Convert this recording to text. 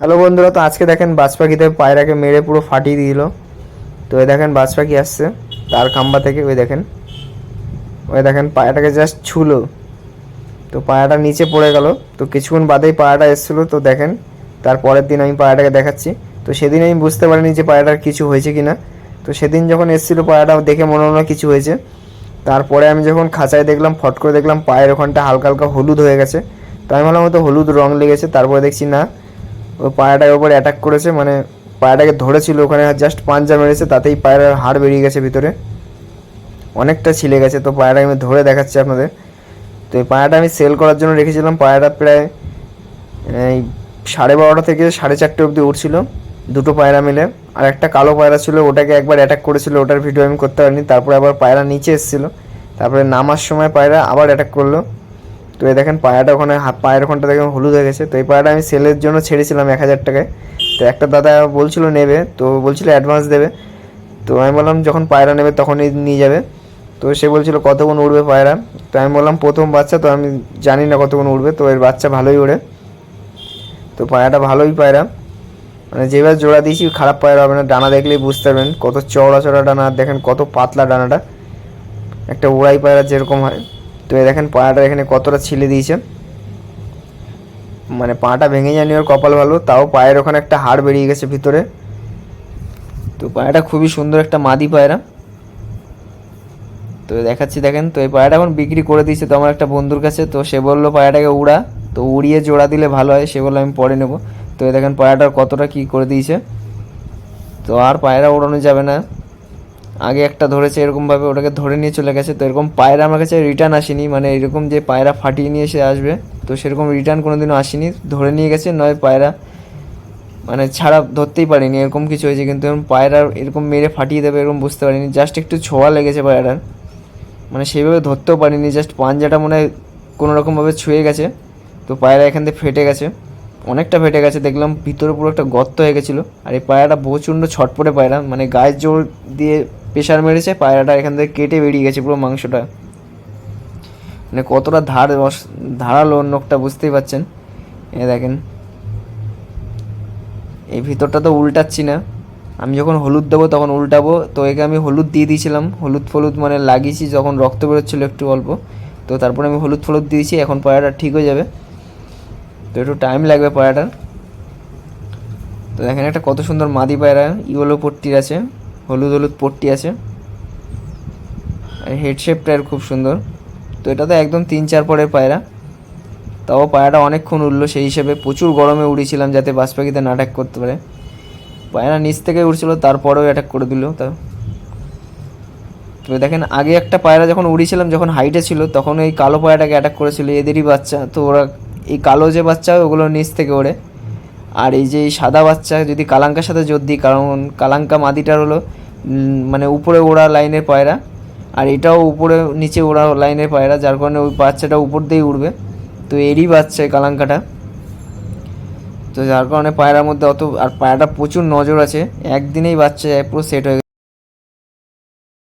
Hello বন্ধুরা, তো আজকে দেখেন বাজ পাখিতে পায়রাকে মেরে পুরো ফাটিয়ে দিল। তো ওই দেখেন বাজ পাখি আসছে, তার খাম্বা থেকে, ওই দেখেন। ওই দেখেন পায়রাটাকে জাস্ট ছুলো। তো পায়রাটা নিচে পড়ে গেল। তো কিছুক্ষণ বাদেই পায়রাটা এসেছিল, তো দেখেন তারপরের দিন আমি পায়রাটাকে দেখাচ্ছি। তো সেদিন আমি বুঝতে পারিনি যে পায়রাটার কিছু হয়েছে কিনা। তো সেদিন যখন এসেছিল পায়রাটা, দেখে মনে হলো কিছু হয়েছে। তারপরে আমি যখন খাঁচায় দেখলাম, ফট করে দেখলাম পায়ের ওখানটা হালকা হালকা হলুদ হয়ে গেছে। তো আমি ভাবলাম হয়তো হলুদ রং লেগেছে, তারপরে দেখছি না। ওই পায়রাটার উপর অ্যাটাক করেছে মানে পায়রাটাকে ধরেছিল ওখানে জাস্ট পাঞ্জা মেরেছে, তাতেই পায়রার হাড় বেরিয়ে গেছে ভিতরে। অনেকটা ছিলে গেছে, তো পায়রাটা আমি ধরে দেখাচ্ছি আপনাদের। তো এই পায়রাটা আমি সেল করার জন্য রেখেছিলাম, পায়রাটা প্রায়, এই সাড়ে বারোটা থেকে সাড়ে চারটে অবধি উঠছিল দুটো পায়রা মিলে। আর একটা কালো পায়রা ছিল, ওটাকে একবার অ্যাটাক করেছিল, ওটার ভিডিও আমি করতে পারিনি, তারপরে আবার পায়রা নিচে এসেছিল। তারপরে নামার সময় পায়রা আবার অ্যাটাক করল। তো এই দেখেন পায়াটা ওখানে পায়ের ওখানটা দেখেন হলুদ হয়ে গেছে। তো এই পায়াটা আমি সেলের জন্য ছেড়েছিলাম এক হাজার টাকায়। তো একটা দাদা বলছিল নেবে, তো বলছিল অ্যাডভান্স দেবে। তো আমি বললাম, যখন পায়রা নেবে তখনই নিয়ে যাবে। তো সে বলছিল, কতক্ষণ উড়বে পায়রা? তো আমি বললাম, প্রথম বাচ্চা তো আমি জানি না কতক্ষণ উড়বে। তো এর বাচ্চা ভালোই ওড়ে তো পায়রাটা ভালোই পায়রা। মানে যেভাবে জোড়া দিয়েছি, খারাপ পায়রা হবে না। ডানা দেখলেই বুঝতে পারবেন, কত চওড়া চড়া ডানা দেখেন কত পাতলা ডানাটা। একটা উড়াই পায়রা যেরকম হয়। তো এই দেখেন পায়াটা এখানে কতটা ছিলে দিয়েছে। মানে পাটা ভেঙে যায়নি ওর কপাল ভালো, তাও পায়ের ওখানে একটা হাড় বেরিয়ে গেছে ভিতরে। তো পায়রাটা খুবই সুন্দর একটা মাদি পায়রা। তো দেখাচ্ছি দেখেন, তো এই পায়রাটা এখন বিক্রি করে দিয়েছে তো আমার একটা বন্ধুর কাছে, তো সে বলল পায়রাটাকে উড়া, তো উড়িয়ে জোড়া দিলে ভালো হয়, সে বলল আমি পরে নেব। তো এই দেখেন পায়রাটার কতটা কি করে দিয়েছে। তো আর পায়রা উড়ানো যাবে না। আগে একটা ধরেছে, এরকমভাবে ওটাকে ধরে নিয়ে চলে গেছে। তো এরকম পায়রা আমার কাছে রিটার্ন আসেনি মানে এরকম যে পায়রা ফাটিয়ে নিয়ে এসে আসবে, তো সেরকম রিটার্ন কোনো দিনও আসেনি। ধরে নিয়ে গেছে, নয় পায়রা মানে ছাড়া ধরতেই পারিনি, এরকম কিছু হয়েছে। কিন্তু এরকম পায়রা এরকম মেরে ফাটিয়ে দেবে, এরকম বুঝতে পারিনি। জাস্ট একটু ছোঁয়া লেগেছে পায়রার। মানে সেইভাবে ধরতেও পারিনি জাস্ট পাঞ্জাটা মনে হয় কোনো রকমভাবে ছুঁয়ে গেছে। তো পায়রা এখান থেকে ফেটে গেছে। অনেকটা ফেটে গেছে, দেখলাম ভিতরে পুরো একটা গর্ত হয়ে গেছিল। আর এই পায়রাটা প্রচণ্ড ছটপটে পায়রা মানে গায়ের জোর দিয়ে প্রেশার মেরেছে, পায়রাটা এখান থেকে কেটে বেরিয়ে গেছে পুরো মাংসটা। মানে কতটা ধার ধারালো নখটা বুঝতেই পারছেন এ দেখেন। এই ভিতরটা তো উল্টাচ্ছি না। আমি যখন হলুদ দেবো তখন উল্টাবো। তো একে আমি হলুদ দিয়ে দিয়েছিলাম। হলুদ ফলুদ মানে লাগিয়েছি যখন রক্ত বেরোচ্ছিলো একটু অল্প। তো তারপরে আমি হলুদ ফলুদ দিয়েছি, এখন পায়রাটা ঠিক হয়ে যাবে। তো একটু টাইম লাগবে পায়রাটার। তো দেখেন একটা কত সুন্দর মাদি পায়রা, ইয়েলো পট্টির আছে। হলুদ হলুদ পট্টি আছে। আর হেড শেপটা এর খুব সুন্দর। তো এটা তো একদম তিন চার পরের পায়রা। তাও পায়রাটা অনেকক্ষণ উঠল সেই হিসেবে প্রচুর গরমে উড়িয়েছিলাম যাতে বাজ পাখিতে না অ্যাটাক করতে পারে। পায়রা নিচ থেকে উড়ছিল, তারপরেও অ্যাটাক করে দিল তা। তো দেখেন, আগে একটা পায়রা যখন উড়িয়েছিলাম, যখন হাইটে ছিল, তখন এই কালো পায়রাটাকে অ্যাটাক করেছিল, এদেরই বাচ্চা। তো ওরা এই কালো যে বাচ্চা ওগুলো নিচ থেকে ওড়ে। আর এই যে সাদা বাচ্চা যদি কালাঙ্কার সাথে জোর দিই, কারণ কালাঙ্কা মাদিটার হলো মানে উপরে ওড়া লাইনের পায়রা, আর এটাও উপরে নিচে ওড়া লাইনের পায়রা, যার কারণে ওই বাচ্চাটা উপর দিয়েই উঠবে তো এরই বাচ্চা কালাঙ্কাটা। তো যার কারণে পায়রার মধ্যে অত আর পায়রাটা প্রচুর নজর আছে। একদিনেই বাচ্চা পুরো সেট হয়ে